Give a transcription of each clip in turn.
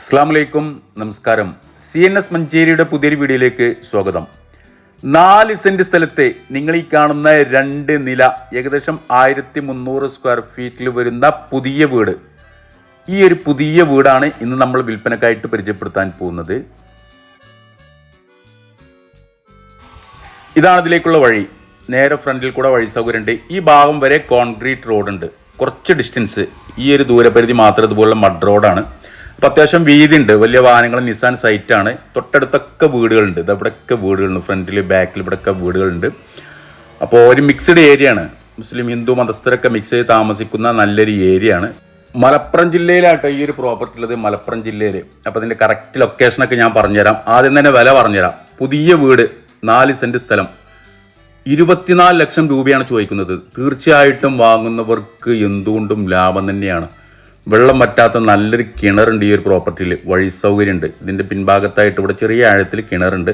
അസ്സാം വലൈക്കും നമസ്കാരം. സി എൻ എസ് മഞ്ചേരിയുടെ പുതിയൊരു വീഡിയോയിലേക്ക് സ്വാഗതം. നാല് സെന്റ് സ്ഥലത്തെ നിങ്ങൾ ഈ കാണുന്ന രണ്ട് നില ഏകദേശം ആയിരത്തി മുന്നൂറ് സ്ക്വയർ ഫീറ്റിൽ വരുന്ന പുതിയ വീട്. ഈ ഒരു പുതിയ വീടാണ് ഇന്ന് നമ്മൾ വിൽപ്പനക്കായിട്ട് പരിചയപ്പെടുത്താൻ പോകുന്നത്. ഇതാണ് ഇതിലേക്കുള്ള വഴി. നേരെ ഫ്രണ്ടിൽ കൂടെ വഴി സൗകര്യമുണ്ട്. ഈ ഭാഗം വരെ കോൺക്രീറ്റ് റോഡുണ്ട് കുറച്ച് ഡിസ്റ്റൻസ് ഈ ഒരു ദൂരപരിധി മാത്രം ഇതുപോലുള്ള മഡ് റോഡാണ് അപ്പോൾ അത്യാവശ്യം വീതി ഉണ്ട് വലിയ വാഹനങ്ങൾ നിസാൻ സൈറ്റാണ് തൊട്ടടുത്തൊക്കെ വീടുകളുണ്ട്. ഇത് ഇവിടെയൊക്കെ വീടുകളുണ്ട്. ഫ്രണ്ടിൽ ബാക്കിൽ ഇവിടെയൊക്കെ വീടുകളുണ്ട്. അപ്പോൾ ഒരു മിക്സ്ഡ് ഏരിയ ആണ്. മുസ്ലിം ഹിന്ദു മതസ്ഥരൊക്കെ മിക്സ് ചെയ്ത് താമസിക്കുന്ന നല്ലൊരു ഏരിയ ആണ്. മലപ്പുറം ജില്ലയിലാട്ടോ ഈ ഒരു പ്രോപ്പർട്ടി ഉള്ളത് മലപ്പുറം ജില്ലയിൽ അപ്പോൾ അതിന്റെ കറക്റ്റ് ലൊക്കേഷനൊക്കെ ഞാൻ പറഞ്ഞുതരാം. ആദ്യം തന്നെ വില പറഞ്ഞുതരാം. പുതിയ വീട് നാല് സെന്റ് സ്ഥലം. ഇരുപത്തിനാല് ലക്ഷം രൂപയാണ് ചോദിക്കുന്നത്. തീർച്ചയായിട്ടും വാങ്ങുന്നവർക്ക് എന്തുകൊണ്ടും ലാഭം തന്നെയാണ്. വെള്ളം വറ്റാത്ത നല്ലൊരു കിണറുണ്ട് ഈ ഒരു പ്രോപ്പർട്ടിയിൽ. വഴി സൗകര്യമുണ്ട്. ഇതിന്റെ പിൻഭാഗത്തായിട്ട് ഇവിടെ ചെറിയ ആഴത്തിൽ കിണറുണ്ട്.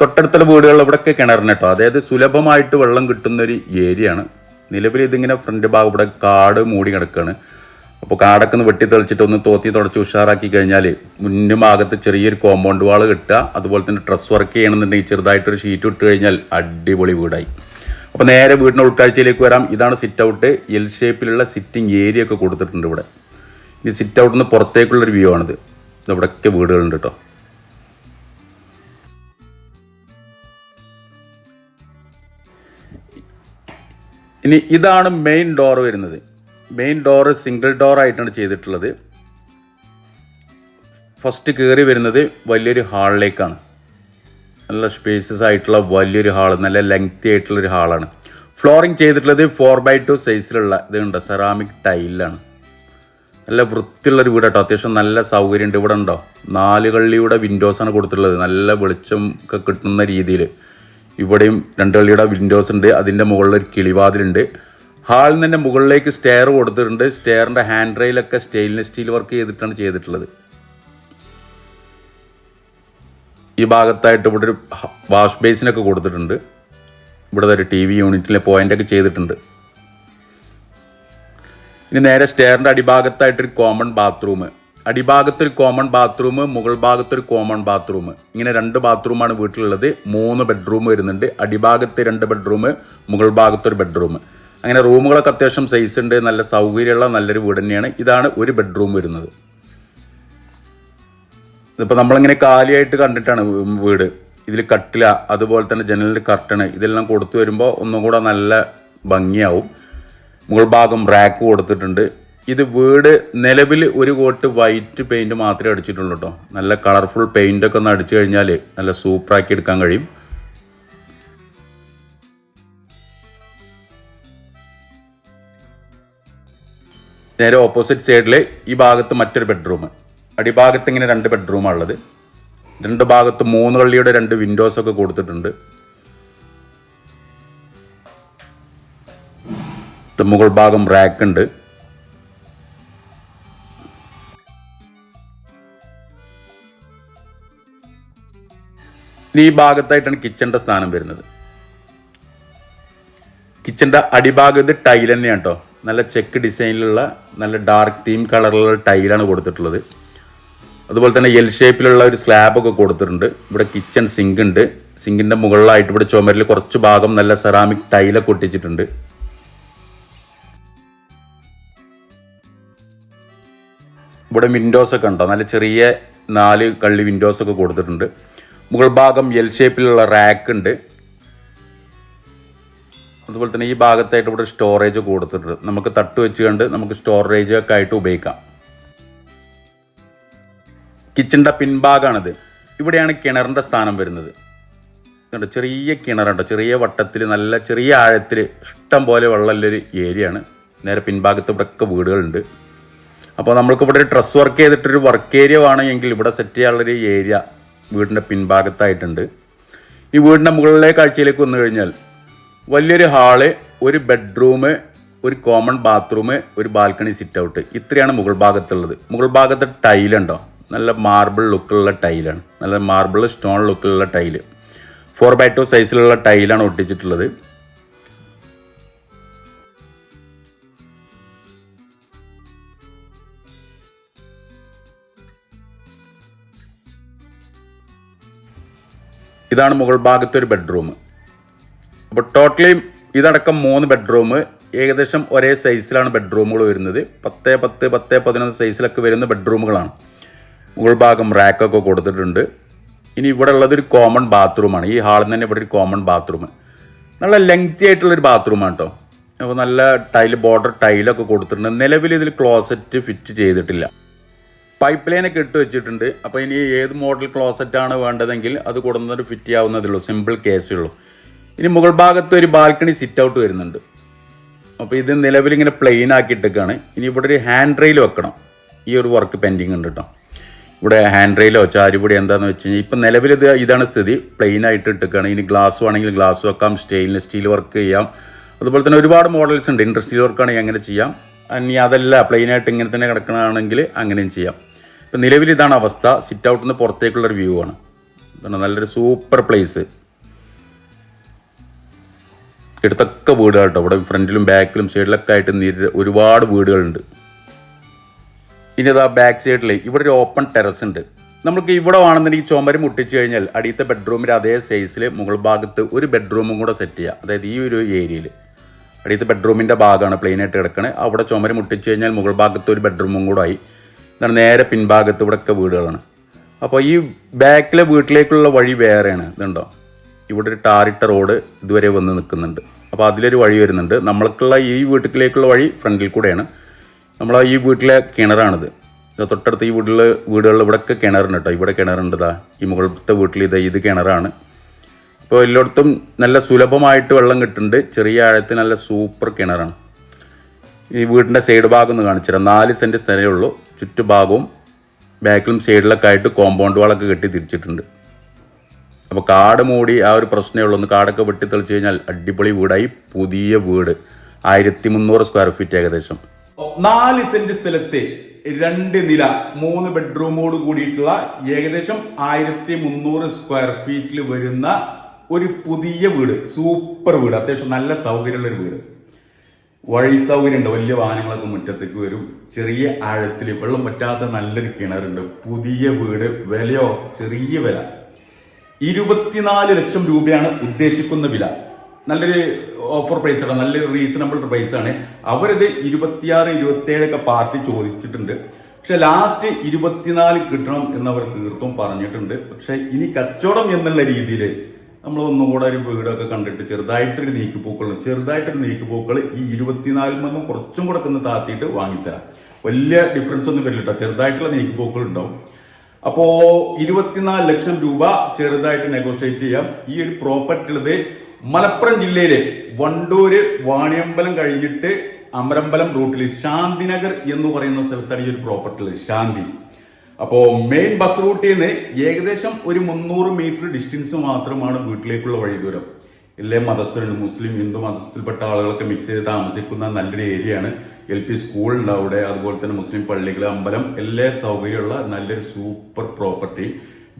തൊട്ടടുത്തുള്ള വീടുകളിൽ ഇവിടെയൊക്കെ കിണറിന് കേട്ടോ. അതായത് സുലഭമായിട്ട് വെള്ളം കിട്ടുന്ന ഒരു ഏരിയ ആണ് നിലവിൽ ഇതിങ്ങനെ ഫ്രണ്ട് ഭാഗം ഇവിടെ കാട് മൂടി കിടക്കുകയാണ് അപ്പോൾ കാടൊക്കെ ഒന്ന് വെട്ടി തെളിച്ചിട്ട് ഒന്ന് തോത്തി തുടച്ച് ഉഷാറാക്കി കഴിഞ്ഞാൽ മുന്നും ഭാഗത്ത് ചെറിയൊരു കോമ്പൗണ്ട് വാൾ കിട്ടുക. അതുപോലെ തന്നെ ഡ്രസ് വർക്ക് ചെയ്യണമെന്നുണ്ടെങ്കിൽ ചെറുതായിട്ടൊരു ഷീറ്റ് ഇട്ട് കഴിഞ്ഞാൽ അടിപൊളി വീടായി. അപ്പോൾ നേരെ വീടിന്റെ ഉൾക്കാഴ്ചയിലേക്ക് വരാം. ഇതാണ് സിറ്റ് ഔട്ട് എൽ ഷേപ്പിലുള്ള സിറ്റിംഗ് ഏരിയ ഒക്കെ കൊടുത്തിട്ടുണ്ട് ഇവിടെ. ഇനി സിറ്റ് ഔട്ടിൽ നിന്ന് പുറത്തേക്കുള്ളൊരു വ്യൂ ആണിത്. ഇവിടെയൊക്കെ വീടുകളുണ്ട് കേട്ടോ ഇനി ഇതാണ് മെയിൻ ഡോർ വരുന്നത്. മെയിൻ ഡോർ സിംഗിൾ ഡോർ ആയിട്ടാണ് ചെയ്തിട്ടുള്ളത്. ഫസ്റ്റ് കയറി വരുന്നത് വലിയൊരു ഹാളിലേക്കാണ്. നല്ല സ്പേസസ് ആയിട്ടുള്ള വലിയൊരു ഹാൾ നല്ല ലെങ്തി ആയിട്ടുള്ളൊരു ഹാളാണ്. ഫ്ലോറിങ് ചെയ്തിട്ടുള്ളത് ഫോർ ബൈ ടു സൈസിലുള്ള ഇതുണ്ട് സെറാമിക് ടൈലാണ് നല്ല വൃത്തിയുള്ളൊരു വീട് കേട്ടോ അത്യാവശ്യം നല്ല സൗകര്യമുണ്ട്. ഇവിടെ ഉണ്ടോ? നാല് കള്ളിയുടെ വിൻഡോസാണ് കൊടുത്തിട്ടുള്ളത്. നല്ല വെളിച്ചം ഒക്കെ കിട്ടുന്ന രീതിയിൽ. ഇവിടെയും രണ്ട് കള്ളിയുടെ വിൻഡോസ് ഉണ്ട്. അതിന്റെ മുകളിൽ ഒരു കിളിവാതിലുണ്ട്. ഹാളിൽ നിന്ന് മുകളിലേക്ക് സ്റ്റെയർ കൊടുത്തിട്ടുണ്ട്. സ്റ്റെയറിന്റെ ഹാൻഡ് റെയിലൊക്കെ സ്റ്റെയിൻലെസ് സ്റ്റീൽ വർക്ക് ചെയ്തിട്ടാണ് ചെയ്തിട്ടുള്ളത്. ഈ ഭാഗത്തായിട്ട് ഇവിടെ ഒരു വാഷ് ബേസിനൊക്കെ കൊടുത്തിട്ടുണ്ട്. ഇവിടെ ഒരു ടി വി യൂണിറ്റിലെ പോയിന്റൊക്കെ ചെയ്തിട്ടുണ്ട്. ഇനി നേരെ സ്റ്റെയറിന്റെ അടിഭാഗത്തായിട്ടൊരു കോമൺ ബാത്റൂം അടിഭാഗത്തൊരു കോമൺ ബാത്റൂം മുകൾ ഭാഗത്തൊരു കോമൺ ബാത്റൂം ഇങ്ങനെ രണ്ട് ബാത്റൂമാണ് വീട്ടിലുള്ളത്. മൂന്ന് ബെഡ്റൂം വരുന്നുണ്ട്. അടിഭാഗത്ത് രണ്ട് ബെഡ്റൂം മുകൾ ഭാഗത്തൊരു ബെഡ്റൂം അങ്ങനെ റൂമുകളൊക്കെ അത്യാവശ്യം സൈസ് ഉണ്ട്. നല്ല സൗകര്യമുള്ള നല്ലൊരു വീട് തന്നെയാണ്. ഇതാണ് ഒരു ബെഡ്റൂം വരുന്നത്. ഇതിപ്പോൾ നമ്മളിങ്ങനെ കാലിയായിട്ട് കണ്ടിട്ടാണ് വീട്. ഇതിൽ കട്ടില അതുപോലെ തന്നെ ജനലിൽ കർട്ടണ് ഇതെല്ലാം കൊടുത്തു വരുമ്പോൾ ഒന്നും കൂടെ നല്ല ഭംഗിയാവും. മുകൾ ഭാഗം റാക്ക് കൊടുത്തിട്ടുണ്ട്. ഇത് വീട് നിലവിൽ ഒരു കോട്ട് വൈറ്റ് പെയിന്റ് മാത്രമേ അടിച്ചിട്ടുള്ളൂ കേട്ടോ നല്ല കളർഫുൾ പെയിന്റൊക്കെ ഒന്ന് അടിച്ചു കഴിഞ്ഞാൽ നല്ല സൂപ്പറാക്കി എടുക്കാൻ കഴിയും. നേരെ ഓപ്പോസിറ്റ് സൈഡിൽ ഈ ഭാഗത്ത് മറ്റൊരു ബെഡ്റൂം അടിഭാഗത്ത് ഇങ്ങനെ രണ്ട് ബെഡ്റൂമാണ് ഉള്ളത്. രണ്ട് ഭാഗത്ത് മൂന്ന് കള്ളിയുടെ രണ്ട് വിൻഡോസ് ഒക്കെ കൊടുത്തിട്ടുണ്ട്. മുകൾ ഭാഗം റാക്ക് ഉണ്ട്. ഈ ഭാഗത്തായിട്ടാണ് കിച്ചന്റെ സ്ഥാനം വരുന്നത്. കിച്ചന്റെ അടിഭാഗം ഇത് ടൈൽ തന്നെയാണ് കേട്ടോ നല്ല ചെക്ക് ഡിസൈനിലുള്ള നല്ല ഡാർക്ക് തീം കളറിലുള്ള ടൈലാണ് കൊടുത്തിട്ടുള്ളത്. അതുപോലെ തന്നെ എൽ ഷേപ്പിലുള്ള ഒരു സ്ലാബൊക്കെ കൊടുത്തിട്ടുണ്ട്. ഇവിടെ കിച്ചൺ സിങ്ക് ഉണ്ട്. സിങ്കിന്റെ മുകളിലായിട്ട് ഇവിടെ ചുമരിൽ കുറച്ച് ഭാഗം നല്ല സെറാമിക് ടൈലൊക്കെ ഒട്ടിച്ചിട്ടുണ്ട്. ഇവിടെ വിൻഡോസ് ഒക്കെ ഉണ്ടോ? നല്ല ചെറിയ നാല് കള്ളി വിൻഡോസ് ഒക്കെ കൊടുത്തിട്ടുണ്ട്. മുകൾ ഭാഗം എൽ ഷേപ്പിലുള്ള റാക്ക് ഉണ്ട്. അതുപോലെ തന്നെ ഈ ഭാഗത്തായിട്ട് ഇവിടെ സ്റ്റോറേജ് കൊടുത്തിട്ടുണ്ട്. നമുക്ക് തട്ട് വെച്ച് കണ്ട് നമുക്ക് സ്റ്റോറേജ് ഒക്കെ ആയിട്ട് ഉപയോഗിക്കാം. കിച്ചണിന്റെ പിൻഭാഗമാണിത് ഇവിടെയാണ് കിണറിന്റെ സ്ഥാനം വരുന്നത്. ഇതുണ്ട് ചെറിയ കിണറുണ്ട്. ചെറിയ വട്ടത്തിൽ നല്ല ചെറിയ ആഴത്തിൽ ഇഷ്ടം പോലെ വെള്ളമുള്ളൊരു ഏരിയയാണ് നേരെ പിൻഭാഗത്ത് ഇവിടെയൊക്കെ വീടുകളുണ്ട്. അപ്പോൾ നമ്മൾക്ക് ഇവിടെ ഒരു ഡ്രസ് വർക്ക് ചെയ്തിട്ടൊരു വർക്ക് ഏരിയ വേണമെങ്കിൽ ഇവിടെ സെറ്റ് ചെയ്യാനുള്ളൊരു ഏരിയ വീടിന്റെ പിൻഭാഗത്തായിട്ടുണ്ട്. ഈ വീടിന്റെ മുകളിലെ കാഴ്ചയിലേക്ക് വന്നു കഴിഞ്ഞാൽ വലിയൊരു ഹാൾ ഒരു ബെഡ്റൂം ഒരു കോമൺ ബാത്റൂം ഒരു ബാൽക്കണി സിറ്റ് ഔട്ട് ഇത്രയാണ് മുകൾ ഭാഗത്തുള്ളത്. മുകൾ ഭാഗത്ത് ടൈലുണ്ടോ നല്ല മാർബിൾ ലുക്കിലുള്ള ടൈലാണ് നല്ല മാർബിൾ സ്റ്റോൺ ലുക്കിലുള്ള ടൈൽ ഫോർ ബൈ ടു സൈസിലുള്ള ടൈലാണ് ഒട്ടിച്ചിട്ടുള്ളത്. ഇതാണ് മുകൾ ഭാഗത്തെ ഒരു ബെഡ്റൂം. അപ്പോൾ ടോട്ടലി ഇതടക്കം മൂന്ന് ബെഡ്റൂം ഏകദേശം ഒരേ സൈസിലാണ് ബെഡ്റൂമുകൾ വരുന്നത്. പത്ത് പത്ത് പത്ത് പതിനൊന്ന് സൈസിലൊക്കെ വരുന്ന ബെഡ്റൂമുകളാണ്. മുകൾ ഭാഗം റാക്കൊക്കെ കൊടുത്തിട്ടുണ്ട്. ഇനി ഇവിടെ ഉള്ളതൊരു കോമൺ ബാത്റൂമാണ്. ഈ ഹാളിൽ തന്നെ ഇവിടെ ഒരു കോമൺ ബാത്റൂം. നല്ല ലെങ്തി ആയിട്ടുള്ളൊരു ബാത്റൂമാണ് കേട്ടോ. അപ്പോൾ നല്ല ടൈൽ ബോർഡർ ടൈലൊക്കെ കൊടുത്തിട്ടുണ്ട്. നിലവിൽ ഇതിൽ ക്ലോസറ്റ് ഫിറ്റ് ചെയ്തിട്ടില്ല. പൈപ്പ് ലൈനൊക്കെ ഇട്ട് വെച്ചിട്ടുണ്ട്. അപ്പോൾ ഇനി ഏത് മോഡൽ ക്ലോസറ്റ് ആണ് വേണ്ടതെങ്കിൽ അത് കൊടുന്നത് ഫിറ്റ് ചെയ്യാവുന്നതേ ഉള്ളൂ. സിമ്പിൾ കേസേ ഉള്ളൂ. ഇനി മുകൾ ഭാഗത്ത് ഒരു ബാൽക്കണി സിറ്റ് ഔട്ട് വരുന്നുണ്ട്. അപ്പോൾ ഇത് നിലവിൽ ഇങ്ങനെ പ്ലെയിൻ ആക്കിയിട്ടൊക്കെയാണ് ഇനി ഇവിടെ ഒരു ഹാൻഡ് റെയിൽ വെക്കണം. ഈ ഒരു വർക്ക് പെൻഡിങ് ഉണ്ട് കേട്ടോ ഇവിടെ ഹാൻഡ് റെയിലോ ചാരിപൊടി എന്താണെന്ന് വെച്ച് കഴിഞ്ഞാൽ ഇപ്പം നിലവിൽ ഇത് ഇതാണ് സ്ഥിതി. പ്ലെയിൻ ആയിട്ട് ഇട്ടേക്കാണ്. ഇനി ഗ്ലാസ് വേണമെങ്കിൽ ഗ്ലാസ് വെക്കാം. സ്റ്റെയിൻലെസ് സ്റ്റീൽ വർക്ക് ചെയ്യാം. അതുപോലെ തന്നെ ഒരുപാട് മോഡൽസ് ഉണ്ട്. ഇൻഡസ്ട്രിയൽ വർക്കാണെങ്കിൽ അങ്ങനെ ചെയ്യാം. ഇനി അതല്ല പ്ലെയിൻ ആയിട്ട് ഇങ്ങനെ തന്നെ കിടക്കണമെങ്കിൽ അങ്ങനെയും ചെയ്യാം. ഇപ്പം നിലവിൽ ഇതാണ് അവസ്ഥ. സിറ്റ് ഔട്ടിൽ നിന്ന് പുറത്തേക്കുള്ളൊരു വ്യൂ ആണ്. ഇതാണ് നല്ലൊരു സൂപ്പർ പ്ലേസ് എടുത്തൊക്കെ വീടുകൾ കേട്ടോ ഇവിടെ ഫ്രണ്ടിലും ബാക്കിലും സൈഡിലൊക്കെ ആയിട്ട് ഒരുപാട് വീടുകളുണ്ട്. ഇനി ഇതാ ബാക്ക് സൈഡിൽ ഇവിടെ ഒരു ഓപ്പൺ ടെറസ് ഉണ്ട്. നമുക്ക് ഇവിടെ വേണമെന്നുണ്ടെങ്കിൽ ചുമര് മുട്ടിച്ച് കഴിഞ്ഞാൽ അടിയത്തെ ബെഡ്റൂമിന്റെ അതേ സൈസിൽ മുകൾ ഭാഗത്ത് ഒരു ബെഡ്റൂമും കൂടെ സെറ്റ് ചെയ്യുക അതായത് ഈ ഒരു ഏരിയയിൽ അടിയത്തെ ബെഡ്റൂമിന്റെ ഭാഗമാണ് പ്ലെയിനായിട്ട് കിടക്കുന്നത് അവിടെ ചുമര് മുട്ടിച്ച് കഴിഞ്ഞാൽ മുകൾ ഭാഗത്ത് ഒരു ബെഡ്റൂമും കൂടെ ആയി. എന്താണ് നേരെ പിൻഭാഗത്ത് ഇവിടെയൊക്കെ വീടുകളാണ്. അപ്പോൾ ഈ ബാക്കിലെ വീട്ടിലേക്കുള്ള വഴി വേറെയാണ്. ഇതുണ്ടോ? ഇവിടെ ഒരു ടാറിട്ട റോഡ് ഇതുവരെ വന്ന് നിൽക്കുന്നുണ്ട്. അപ്പോൾ അതിലൊരു വഴി വരുന്നുണ്ട്. നമ്മൾക്കുള്ള ഈ വീട്ടിലേക്കുള്ള വഴി ഫ്രണ്ടിൽ കൂടെയാണ്. നമ്മൾ ഈ വീട്ടിലെ കിണറാണിത്. തൊട്ടടുത്ത് ഈ വീട്ടിൽ വീടുകളിൽ ഇവിടെയൊക്കെ കിണറുണ്ട് കേട്ടോ. ഇവിടെ കിണറുണ്ട് ഈ മുകളിലത്തെ വീട്ടിൽ ഇത് ഇത് കിണറാണ്. ഇപ്പോൾ എല്ലായിടത്തും നല്ല സുലഭമായിട്ട് വെള്ളം കിട്ടുന്നുണ്ട്. ചെറിയ ആഴത്തിൽ നല്ല സൂപ്പർ കിണറാണ്. ഈ വീടിന്റെ സൈഡ് ഭാഗം ഒന്ന് കാണിച്ചുതരാം. നാല് സെന്റ് സ്ഥലമേ ഉള്ളൂ. ചുറ്റുഭാഗവും ബാക്കിലും സൈഡിലൊക്കെ ആയിട്ട് കോമ്പൗണ്ട് വാളൊക്കെ കെട്ടി തിരിച്ചിട്ടുണ്ട്. അപ്പോൾ കാട് മൂടി ആ ഒരു പ്രശ്നമേ ഉള്ളൂ. ഒന്ന് കാടൊക്കെ വെട്ടി തെളിച്ച് കഴിഞ്ഞാൽ അടിപൊളി വീടായി. പുതിയ വീട്. ആയിരത്തി മുന്നൂറ് സ്ക്വയർ ഫീറ്റ് ഏകദേശം. നാല് സെന്റ് സ്ഥലത്തെ രണ്ട് നില മൂന്ന് ബെഡ്റൂമോട് കൂടിയിട്ടുള്ള ഏകദേശം ആയിരത്തി മുന്നൂറ് സ്ക്വയർ ഫീറ്റിൽ വരുന്ന ഒരു പുതിയ വീട്. സൂപ്പർ വീട്. അത്യാവശ്യം നല്ല സൗകര്യമുള്ള ഒരു വീട്. വഴി സൗകര്യമുണ്ട് വലിയ വാഹനങ്ങളൊക്കെ മുറ്റത്തേക്ക് വരും. ചെറിയ ആഴത്തിൽ വെള്ളം പറ്റാത്ത നല്ലൊരു കിണറുണ്ട്. പുതിയ വീട് വിലയോ ചെറിയ വില. ഇരുപത്തിനാല് ലക്ഷം രൂപയാണ് ഉദ്ദേശിക്കുന്ന വില. നല്ലൊരു ഓഫർ പ്രൈസ് ആണ്. നല്ലൊരു റീസണബിൾ പ്രൈസ് ആണ്. അവരിത് ഇരുപത്തിയാറ് ഇരുപത്തിയേഴൊക്കെ പാർട്ടി ചോദിച്ചിട്ടുണ്ട്. പക്ഷെ ലാസ്റ്റ് ഇരുപത്തിനാല് കിട്ടണം എന്നവർ തീർത്തും പറഞ്ഞിട്ടുണ്ട്. പക്ഷെ ഇനി കച്ചവടം എന്നുള്ള രീതിയിൽ നമ്മൾ ഒന്നുകൂടെ ഒരു വീടൊക്കെ കണ്ടിട്ട് ചെറുതായിട്ടൊരു നീക്കുപോക്കൾ ചെറുതായിട്ടൊരു നീക്കിപ്പൂക്കൾ ഈ ഇരുപത്തിനാലിൽ നിന്നും കുറച്ചും കൂടെ ഒന്ന് താത്തിയിട്ട് വാങ്ങിത്തരാം. വലിയ ഡിഫറൻസ് ഒന്നും വരില്ല ചെറുതായിട്ടുള്ള നീക്കിപ്പൂക്കൾ ഉണ്ടാവും. അപ്പോ ഇരുപത്തിനാല് ലക്ഷം രൂപ ചെറുതായിട്ട് നെഗോഷിയേറ്റ് ചെയ്യാം. ഈ ഒരു പ്രോപ്പർട്ടി ഉള്ളത് മലപ്പുറം ജില്ലയിലെ വണ്ടൂര് വാണിയമ്പലം കഴിഞ്ഞിട്ട് അമരമ്പലം റൂട്ടിൽ ശാന്തിനഗർ എന്ന് പറയുന്ന സ്ഥലത്താണ് ഈ ഒരു പ്രോപ്പർട്ടി ഉള്ളത്. ശാന്തി. അപ്പോ മെയിൻ ബസ് റൂട്ടിൽ നിന്ന് ഏകദേശം ഒരു മുന്നൂറ് മീറ്റർ ഡിസ്റ്റൻസ് മാത്രമാണ് വീട്ടിലേക്കുള്ള വഴി ദൂരം. എല്ലാ മതസ്ഥരുണ്ട് മുസ്ലിം ഹിന്ദു മതസ്ഥത്തിൽപ്പെട്ട ആളുകളൊക്കെ മിക്സ് ചെയ്ത് താമസിക്കുന്ന നല്ലൊരു ഏരിയയാണ് എൽ പി സ്കൂൾ ഉണ്ട് അവിടെ അതുപോലെ തന്നെ മുസ്ലിം പള്ളികൾ അമ്പലം എല്ലാ സൗകര്യമുള്ള നല്ലൊരു സൂപ്പർ പ്രോപ്പർട്ടി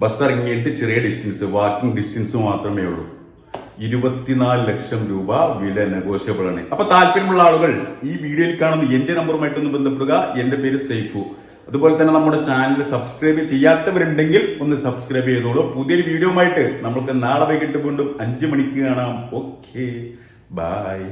ബസ് ഇറങ്ങിയിട്ട് ചെറിയ ഡിസ്റ്റൻസ് വാക്കിംഗ് ഡിസ്റ്റൻസ് മാത്രമേ ഉള്ളൂ. ഇരുപത്തിനാല് ലക്ഷം രൂപ വില നെഗോഷ്യബിൾ ആണ്. അപ്പൊ താല്പര്യമുള്ള ആളുകൾ ഈ വീഡിയോയിൽ കാണുന്ന എന്റെ നമ്പറുമായിട്ടൊന്ന് ബന്ധപ്പെടുക. എന്റെ പേര് സൈഫു അതുപോലെ തന്നെ നമ്മുടെ ചാനൽ സബ്സ്ക്രൈബ് ചെയ്യാത്തവരുണ്ടെങ്കിൽ ഒന്ന് സബ്സ്ക്രൈബ് ചെയ്തോളൂ. പുതിയൊരു വീഡിയോ ആയിട്ട് നമുക്ക് നാളെ വൈകിട്ട് വീണ്ടും അഞ്ചു മണിക്ക് കാണാം. ഓക്കെ. ബൈ.